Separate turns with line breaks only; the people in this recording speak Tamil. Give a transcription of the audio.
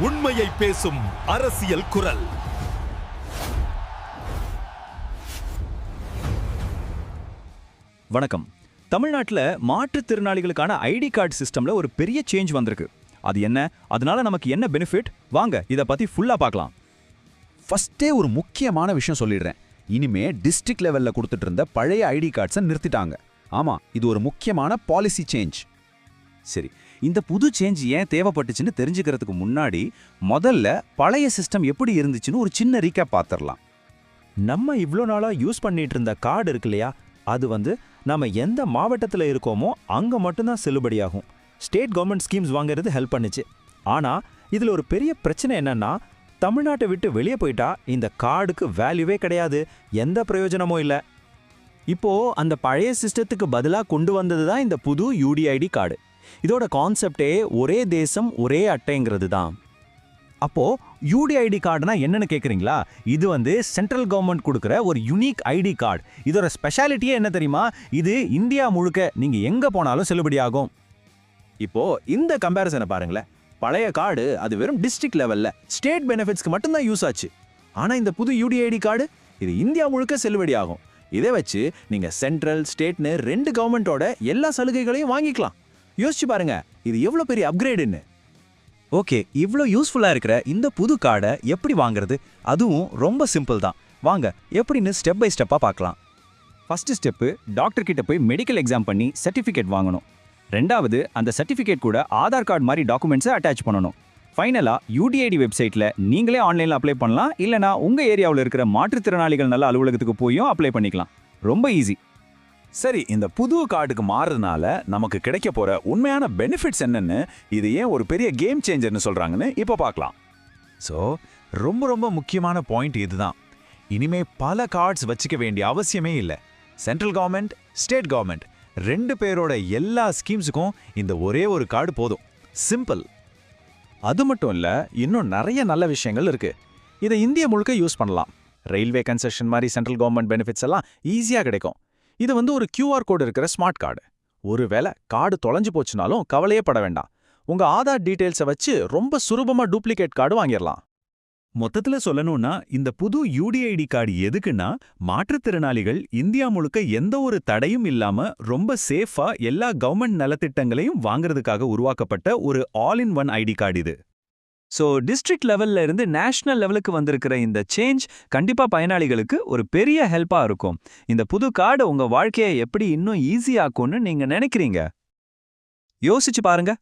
உண்மையை பேசும் அரசியல் குரல்.
வணக்கம். தமிழ்நாட்டில் மாற்றுத்திறனாளிகளுக்கான ஐடி கார்டு சிஸ்டம்ல ஒரு பெரிய சேஞ்ச் வந்திருக்கு. அது என்ன? அதனால நமக்கு என்ன பெனிஃபிட்? வாங்க இதை பத்தி ஃபுல்லா பார்க்கலாம்.
ஃபர்ஸ்டே ஒரு முக்கியமான விஷயம் சொல்லிடுறேன். இனிமே டிஸ்ட்ரிக்ட் லெவலில் கொடுத்துட்டு இருந்த பழைய ஐடி கார்ட்ஸை நிறுத்திட்டாங்க. ஆமாம் இது ஒரு முக்கியமான பாலிசி சேஞ்ச்
சரி இந்த புது சேஞ்ச் ஏன் தேவைப்பட்டுச்சுன்னு தெரிஞ்சுக்கிறதுக்கு முன்னாடி முதல்ல பழைய சிஸ்டம் எப்படி இருந்துச்சுன்னு ஒரு சின்ன ரீகேப் பார்த்துடலாம் நம்ம இவ்வளோ நாளாக யூஸ் பண்ணிட்டு இருந்த கார்டு இருக்கு இல்லையா? அது வந்து நம்ம எந்த மாவட்டத்தில் இருக்கோமோ அங்கே மட்டும்தான் செல்லுபடியாகும் ஸ்டேட் கவர்மெண்ட் ஸ்கீம்ஸ் வாங்குறது ஹெல்ப் பண்ணுச்சு. ஆனால் இதில் ஒரு பெரிய பிரச்சனை என்னன்னா தமிழ்நாட்டை விட்டு வெளியே போயிட்டா இந்த கார்டுக்கு வேல்யூவே கிடையாது. எந்த பிரயோஜனமும் இல்லை. இப்போ அந்த பழைய சிஸ்டத்துக்கு பதிலாக கொண்டு வந்தது தான் இந்த புது யூடிஐடி கார்டு இதோட கான்செப்டே ஒரே தேசம் ஒரே அட்டைங்கிறது தான். அப்போது யூடிஐடி கார்டுனா என்னன்னு கேட்குறீங்களா இது வந்து சென்ட்ரல் கவர்மெண்ட் கொடுக்குற ஒரு யுனிக் ஐடி கார்டு இதோட ஸ்பெஷாலிட்டியே என்ன தெரியுமா? இது இந்தியா முழுக்க நீங்கள் எங்கே போனாலும் செல்லுபடியாகும். இப்போ இந்த கம்பேரிசனை பாருங்களேன். பழைய கார்டு அது வெறும் டிஸ்ட்ரிக்ட் லெவலில் ஸ்டேட் பெனிஃபிட்ஸ்க்கு மட்டும்தான் யூஸ் ஆச்சு. ஆனால் இந்த புது யூடிஐடி கார்டு இது இந்தியா முழுக்க செல்லுபடியாகும். இதை வச்சு நீங்கள் சென்ட்ரல் ஸ்டேட்னு ரெண்டு கவர்மெண்ட்டோட எல்லா சலுகைகளையும் வாங்கிக்கலாம். யோசிச்சு பாருங்க இது எவ்வளோ பெரிய அப்கிரேடுன்னு ஓகே இவ்வளோ யூஸ்ஃபுல்லாக இருக்கிற இந்த புது கார்டை எப்படி வாங்குறது? அதுவும் ரொம்ப சிம்பிள் தான். வாங்க எப்படின்னு ஸ்டெப் பை ஸ்டெப்பாக பார்க்கலாம். ஃபஸ்ட்டு ஸ்டெப்பு டாக்டர் கிட்ட போய் மெடிக்கல் எக்ஸாம் பண்ணி சர்டிஃபிகேட் வாங்கணும். ரெண்டாவது அந்த சர்டிஃபிகேட் கூட ஆதார் கார்டு மாதிரி டாக்குமெண்ட்ஸை அட்டாச் பண்ணணும். ஃபைனலாக யூடிஐடி வெப்சைட்டில் நீங்களே ஆன்லைனில் அப்ளை பண்ணலாம். இல்லைனா உங்கள் ஏரியாவில் இருக்கிற மாற்றுத்திறனாளிகள் நல்ல அலுவலகத்துக்கு போயும் அப்ளை பண்ணிக்கலாம். ரொம்ப ஈஸி
சரி இந்த புது கார்டுக்கு மாறுறதுனால நமக்கு கிடைக்க போற உண்மையான பெனிஃபிட்ஸ் என்னன்னு இது ஏன் ஒரு பெரிய கேம் சேஞ்சர்னு சொல்றாங்கன்னு இப்போ பார்க்கலாம். ஸோ ரொம்ப ரொம்ப முக்கியமான பாயிண்ட் இதுதான். இனிமே பல கார்ட்ஸ் வச்சுக்க வேண்டிய அவசியமே இல்லை. சென்ட்ரல் கவர்மெண்ட் ஸ்டேட் கவர்மெண்ட் ரெண்டு பேரோட எல்லா ஸ்கீம்ஸுக்கும் இந்த ஒரே ஒரு கார்டு போதும். சிம்பிள்
அது மட்டும் இல்லை இன்னும் நிறைய நல்ல விஷயங்கள் இருக்கு. இதை இந்திய முழுக்க யூஸ் பண்ணலாம். ரயில்வே கன்செஷன் மாதிரி சென்ட்ரல் கவர்மெண்ட் பெனிஃபிட்ஸ் எல்லாம் ஈஸியாக கிடைக்கும். இது வந்து ஒரு கியூஆர் கோடு இருக்கிற ஸ்மார்ட் கார்டு ஒருவேளை கார்டு தொலைஞ்சு போச்சுனாலும் கவலையே பட வேண்டாம். உங்க ஆதார் டீட்டெயில்ஸை வச்சு ரொம்ப சுலபமா டூப்ளிகேட் கார்டு வாங்கிடலாம் மொத்தத்துல சொல்லணும்னா இந்த புது யூடிஐடி கார்டு எதுக்குன்னா மாற்றுத்திறனாளிகள் இந்தியா முழுக்க எந்த ஒரு தடையும் இல்லாம ரொம்ப சேஃபா எல்லா கவர்மெண்ட் நலத்திட்டங்களையும் வாங்குறதுக்காக உருவாக்கப்பட்ட ஒரு all in one ID card இது. ஸோ டிஸ்ட்ரிக்ட் லெவல்ல இருந்து நேஷனல் லெவலுக்கு வந்திருக்கிற இந்த சேஞ்ச் கண்டிப்பா பயனாளிகளுக்கு ஒரு பெரிய ஹெல்ப்பா இருக்கும். இந்த புது கார்டு உங்க வாழ்க்கையை எப்படி இன்னும் ஈஸியாக்கும்னு நீங்க நினைக்கிறீங்க? யோசிச்சு பாருங்க.